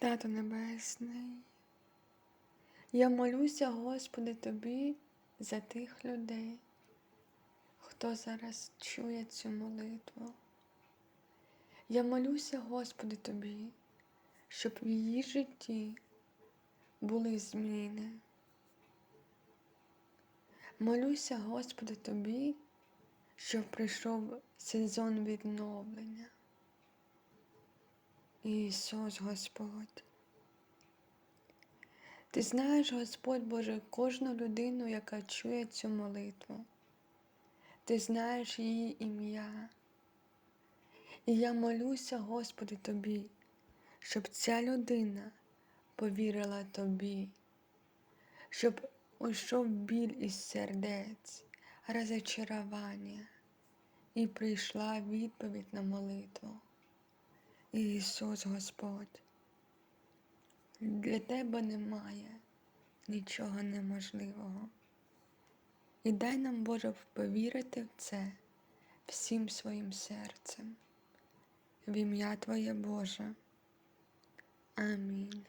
Тато Небесний, я молюся, Господи, Тобі за тих людей, хто зараз чує цю молитву. Я молюся, Господи, Тобі, щоб в її житті були зміни. Молюся, Господи, Тобі, щоб прийшов сезон відновлення. Ісус Господь. Ти знаєш, Господь Боже, кожну людину, яка чує цю молитву. Ти знаєш її ім'я. І я молюся, Господи, Тобі, щоб ця людина повірила Тобі, щоб уйшов біль із сердець, розочарування, і прийшла відповідь на молитву. Ісус Господь, для Тебе немає нічого неможливого. І дай нам, Боже, повірити в це всім своїм серцем. В ім'я Твоє Боже. Амінь.